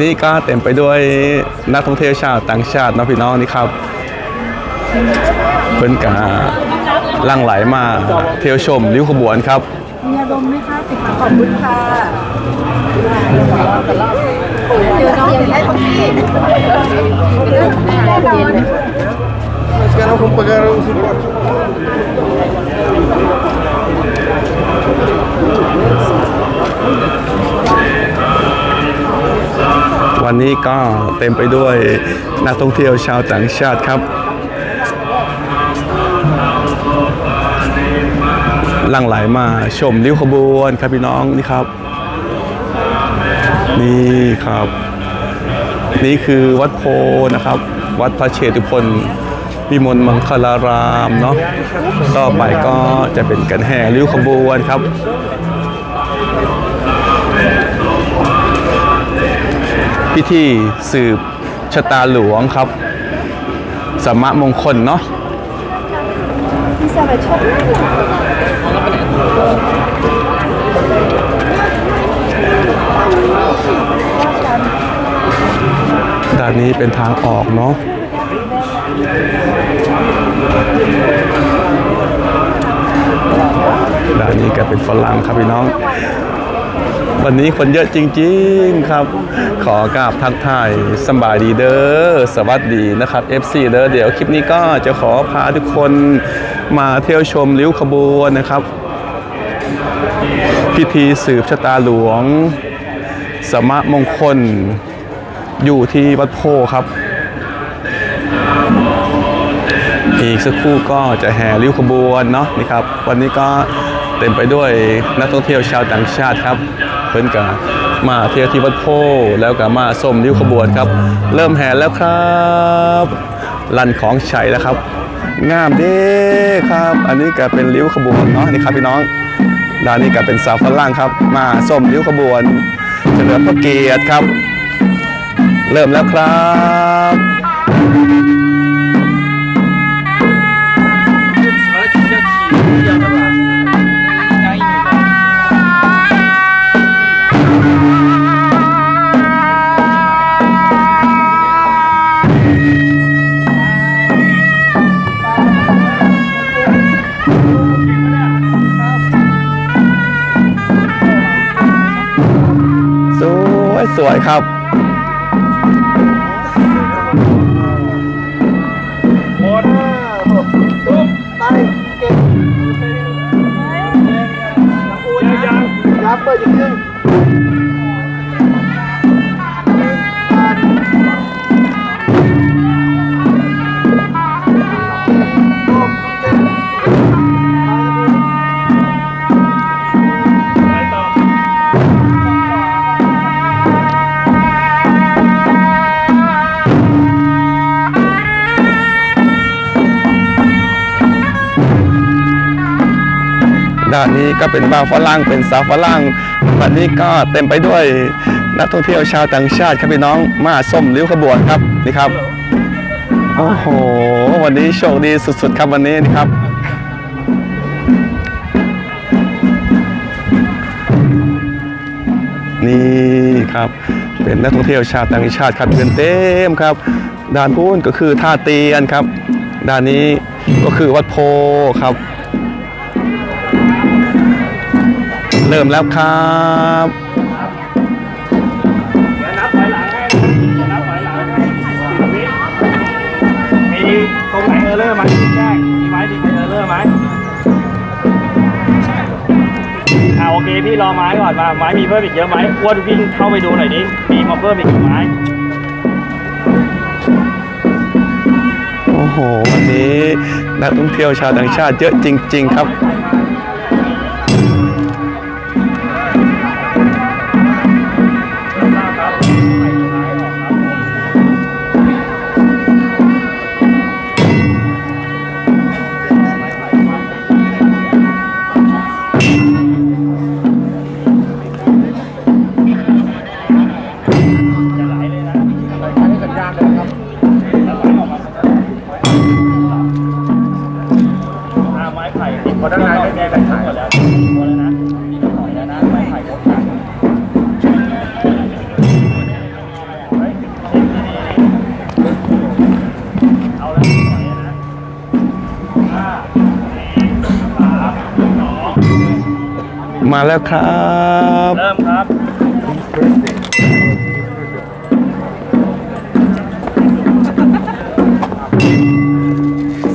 นนี้ก็เต็มไปด้วยนักท่องเที่ยวชาวต่างชาติเนาะพี่น้องนี่ครับ เพิ่นกาลั่งไหลมาเที่ยวชมริ้วขบวนครับมีอารมณ์ไหมคะติดตามขอบคุณค่ะเจอน้องเย็นได้คนที่เวันนี้ก็เต็มไปด้วยนักท่องเที่ยวชาวต่างชาติครับ หลั่งไหลมาชมริ้วขบวนครับพี่น้องนี่ครับ นี่ครับ นี่คือวัดโพนะครับ วัดพระเชตุพนวิมลมังคลารามเนาะต่อไปก็จะเป็นกันแห่ริ้วขบวนครับ พิธีสืบชะตาหลวงครับสมะมงคลเนาะด่ายชมด้านนี้เป็นทางออกเนาะด้านนี้ก็เป็นฝรั่งครับพี่น้อง วันนี้คนเยอะจริงๆครับ ขอกราบทักทายสบายดีเด้อสวัสดีนะครับ FC เด้อเดี๋ยวคลิปนี้ก็จะขอพาทุกคนมาเที่ยวชมริ้วขบวนนะครับ พิธีสืบชะตาหลวง สมะมงคล อยู่ที่วัดโพครับ อีกสักครู่ก็จะแห่ริ้วขบวนเนาะนี่ครับ วันนี้ก็เต็มไปด้วยนักท่องเที่ยวชาวต่างชาติครับ เพิ่นกับมาเที่ยวที่วัดโพแล้วก็มาส้มริ้วขบวนครับ เริ่มแห่แล้วครับลันของชัยแล้วครับ งามเด้ครับ อันนี้ก็เป็นริ้วขบวนเนาะนี่ครับพี่น้องด้านนี้ก็เป็นสาวฝรั่งครับ มาส้มริ้วขบวนเฉลิมพระเกียรติครับ เริ่มแล้วครับ สวยครับ ก็เป็นบ่าวฝรั่งเป็นสาวฝรั่งวันนี้ก็เต็มไปด้วยนักท่องเที่ยวชาวต่างชาติครับพี่น้องมาส้มริ้วขบวนครับนี่ครับโอ้โหวันนี้โชคดีสุดๆครับวันนี้นี่ครับนี่ครับเป็นนักท่องเที่ยวชาวต่างชาติครับเดินเต็มครับ ด้านพูนก็คือท่าเตียนครับ ด้านนี้ก็คือวัดโพครับ เริ่มแล้วครับนับถอยหลังให้นับถอยหลังให้สิบวิมีตรงไหนเออร์เลอร์ไหมแจ้งมีไหมดีเออร์เลอร์ไหมอ่าโอเคพี่รอไม้ก่อนมาไม้มีเพิ่มอีกเยอะไหมอ้วนวิ่งเข้าไปดูหน่อยดิมีมาเพิ่มอีกกี่ไม้โอ้โหโหวันนี้นักท่องเที่ยวชาวต่างชาติเยอะจริง ๆ ครับ มสองมาแล้วครับ เริ่มครับ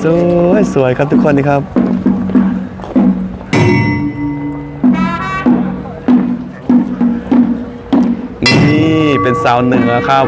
สวยสวยครับทุกคนนี่ครับ นี่เป็นสาวเหนือครับ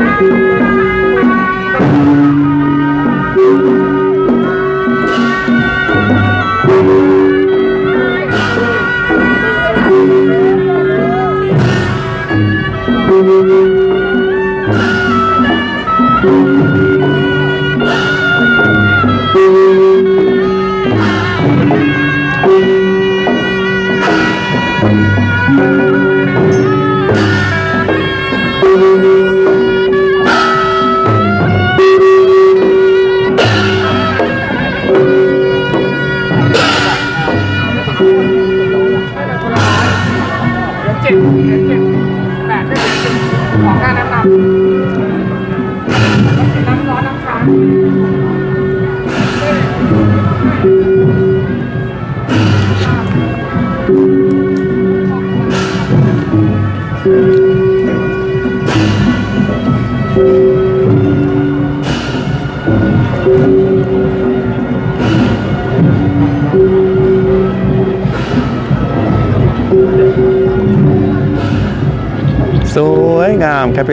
เจ็ เจ็ดเจ็ดแปดได้เป็นของการน้ำนำ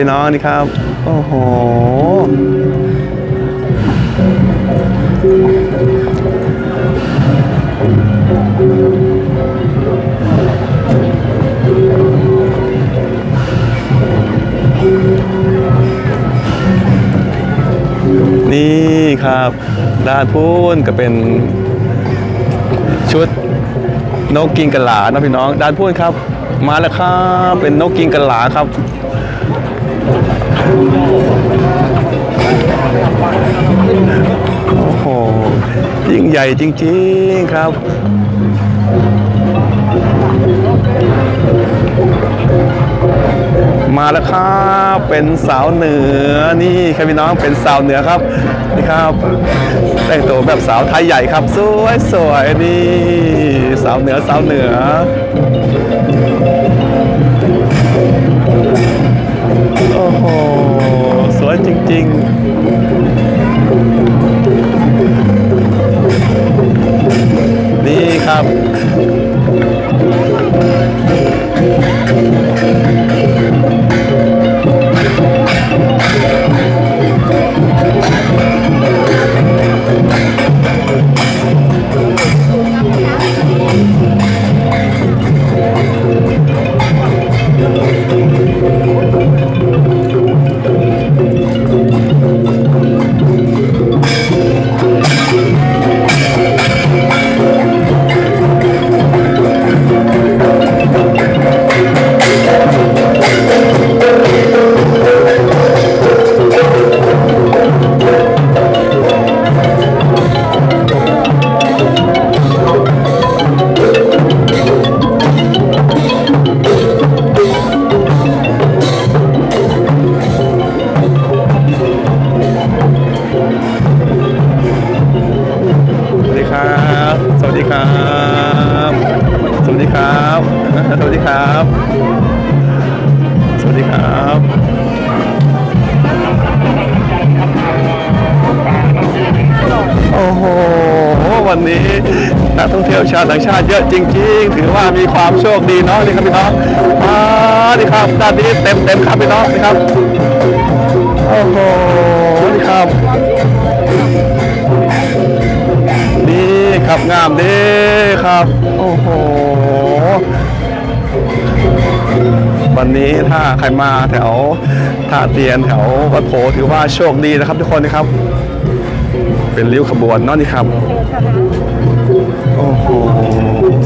พี่น้องนี่ครับ โอ้โห นี่ครับ ด้านพูนก็เป็นชุดนกกินกระหลานะพี่น้อง ด้านพูนครับ มาแล้วครับ เป็นนกกินกระหลาครับ โอ้โหยิ่งใหญ่จริงๆครับมาแล้วครับเป็นสาวเหนือนี่ครับพี่น้องเป็นสาวเหนือครับนี่ครับแต่งตัวแบบสาวไทยใหญ่ครับ สวยสวยนี่ สาวเหนือสาวเหนือ วยจริงๆนี่ครับ นี้นักท่องเที่ยวชาวต่างชาติเยอะจริง ๆ ถือว่ามีความโชคดีเนาะนี่ครับพี่น้องมาดีครับด้านนี้เต็มเต็มครับพี่น้องนี่ครับโอ้โหนี่ครับนี่ครับงามดีครับ โอ้โหวันนี้ถ้าใครมาแถวท่าเตียนแถววัดโพถือว่าโชคดีนะครับทุกคนนะครับ เป็นริ้วขบวนนั่นนี่ครับ โอ้โห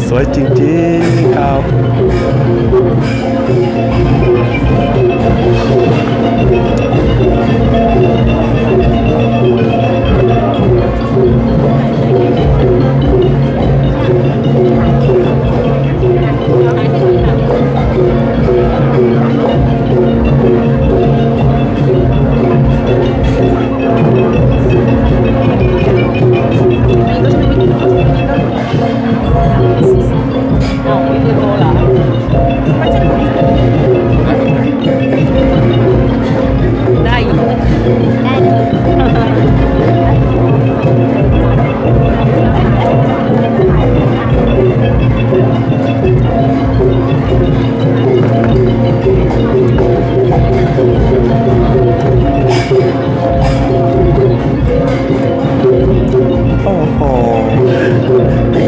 สวยจริงๆครับ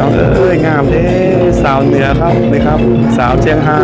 องเอ้ยงามเด้สาวเหนือครับนี่ครับ สาวเชียงไฮ้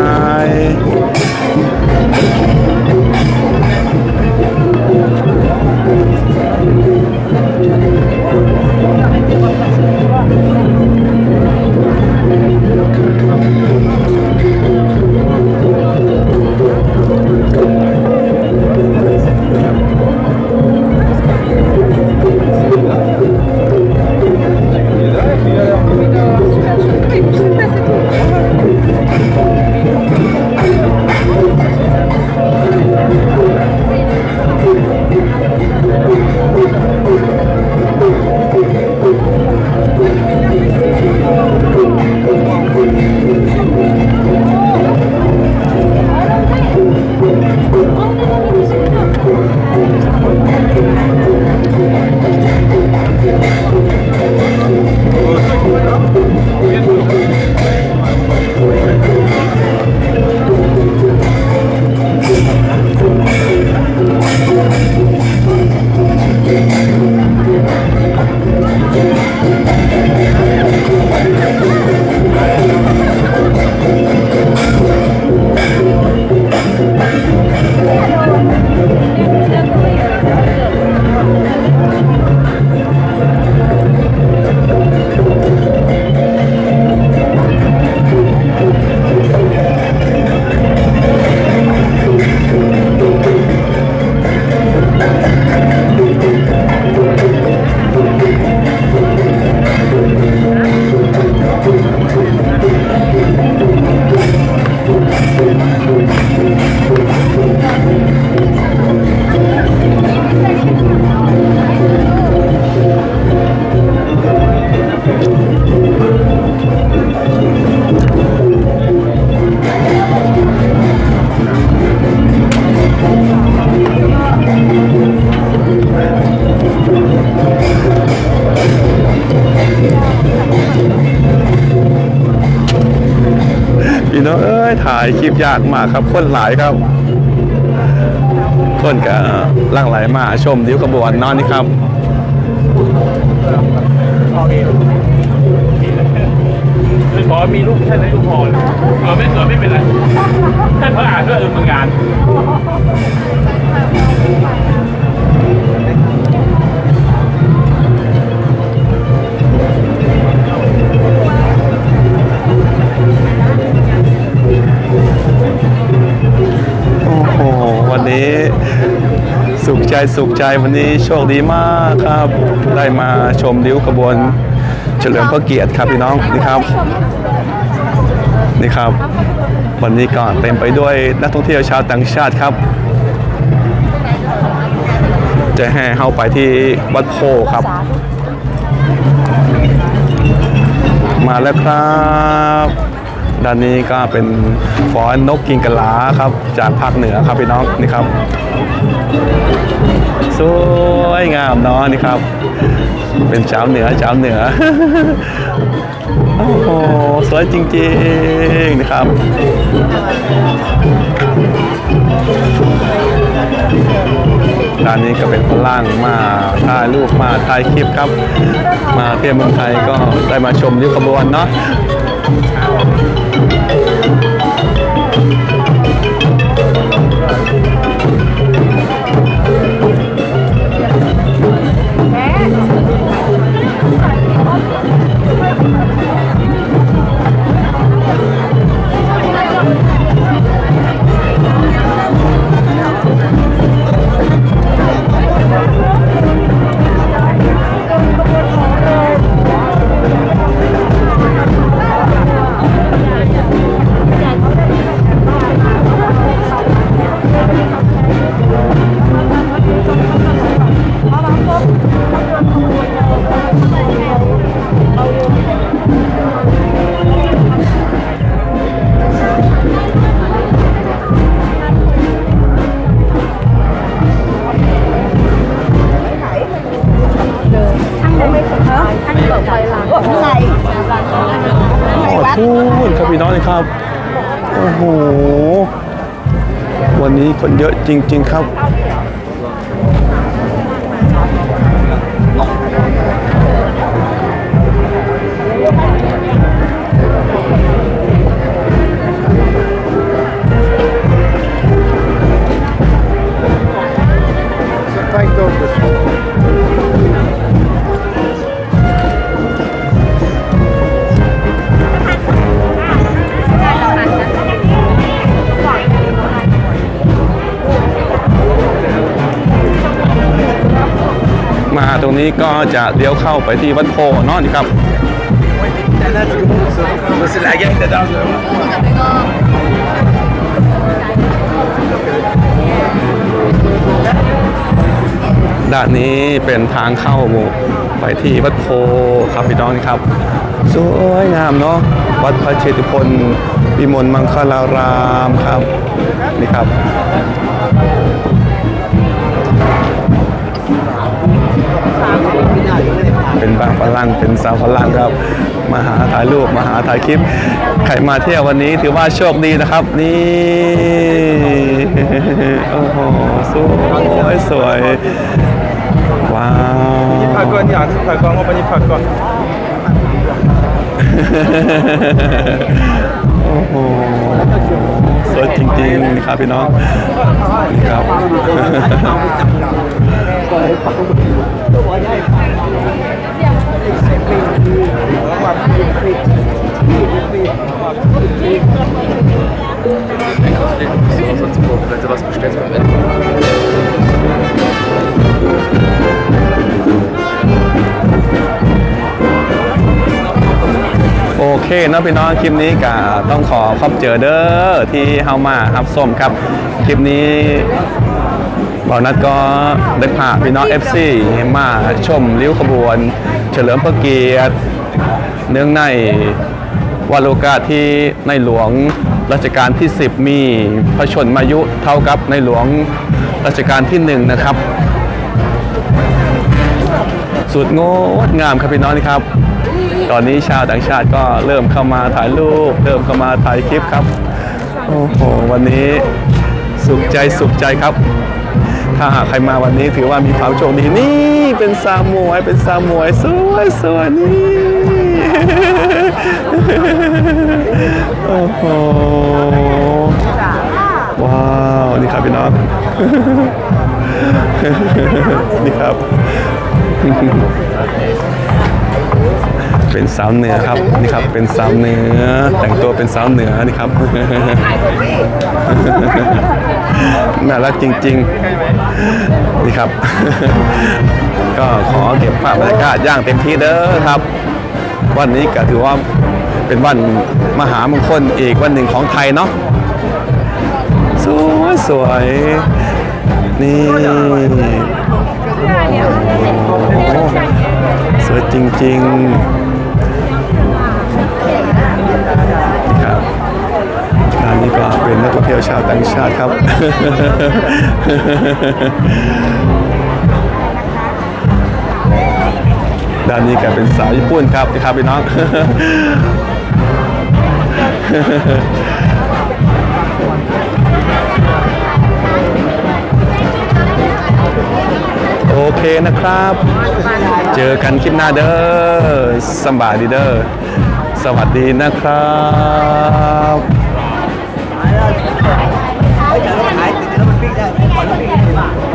คลิปยากมากครับคนหลายครับคนก็หลั่งไหลมาชมดิวกระบวนนอนนี่ครับพอมีคือขอมีลูกแค่ไหนลูกพอเลยเออไม่เออไม่เป็นไรแค่เขาอ่านด้วยเออมึงงาน วันนี้ สุขใจสุขใจวันนี้โชคดีมากครับ ได้มาชมริ้วขบวน เฉลิมพระเกียรติครับพี่น้องนี่ครับนี่ครับ วันนี้ก็เต็มไปด้วยนักท่องเที่ยวชาวต่างชาติครับ จะแห่เข้าไปที่วัดโพครับ มาแล้วครับ ด้านนี้ก็เป็นฟ้อนนกกินกะลาครับ จากภาคเหนือครับพี่น้องนี่ครับ สวยงามเนาะนี่ครับ เป็นเจ้าเหนือเจ้าเหนือโอ้โหสวยจริงๆนะครับด้านนี้ก็เป็นฝรั่งมาถ่ายรูปมาถ่ายคลิปครับ มาเที่ยวเมืองไทยก็ได้มาชมริ้วขบวนเนาะ พูดครับพี่น้องเลยครับ โอ้โห วันนี้คนเยอะจริง ๆ ครับาตรงนี้ก็จะเลี้ยวเข้าไปที่วัดโพนาะนี่ครับด้านนี้เป็นทางเข้าไปที่วัดโพครับพี่น้องครับ สวยงามเนาะวัดพระเชตุพนวิมลมังคลารามครับนี่ครับ เป็นบ้านฝรั่งเป็นสาวฝรั่งครับ มาหาถ่ายรูปมาหาถ่ายคลิป ใครมาเที่ยววันนี้ถือว่าโชคดีนะครับ นี่โอ้โหสวยสวยว้าว Pagode, ah, se pagode, vamos para pagode. โอ้โหสวยจริงๆนะครับพี่น้องนะครับ โอเคเนาะพี่น้องคลิปนี้ก็ต้องขอขอบเจอเด้อที่เฮามาครับส้มครับ คลิปนี้ บอนัดก็ได้พาพี่น้อง FC มาชมริ้วขบวน เฉลิมพระเกียรติ เนื่องในวันโอกาที่ในหลวงรัชกาลที่ 10 มีพระชนมายุเท่ากับในหลวงรัชกาลที่1นะครับ สุดงดงามครับพี่น้องนี่ครับ ตอนนี้ชาวต่างชาติก็เริ่มเข้ามาถ่ายรูป เริ่มเข้ามาถ่ายคลิปครับ โอ้โห วันนี้สุขใจสุขใจครับ ถ้าหากใครมาวันนี้ถือว่ามีความโชคดีนี่เป็นซามวยเป็นซามวยสวยสวยนี่โอ้โหว้าวนี่ครับพี่น้องนี่ครับ เป็นสาวเหนือครับนี่ครับ เป็นสาวเหนือแต่งตัวเป็นสาวเหนือนี่ครับน่ารักจริง ๆ นี่ครับ ก็ขอเก็บภาพบรรยากาศย่างเต็มที่เด้อครับ วันนี้ก็ถือว่าเป็นวันมหามงคลอีกวันหนึ่งของไทยเนาะสวยสวยนี่สวยจริง ๆ ที่ยวชาวต่างชาติครับ ด้านนี้ก็เป็นสาวญี่ปุ่นครับนี่ครับพี่น้องโอเคนะครับ เจอกันคลิปหน้าเด้อสบายดีเด้อสวัสดีนะครับ เฮ้เดี๋ยวเราขายติดแล้วมันปิ้งได้ขอเราปิ้งได้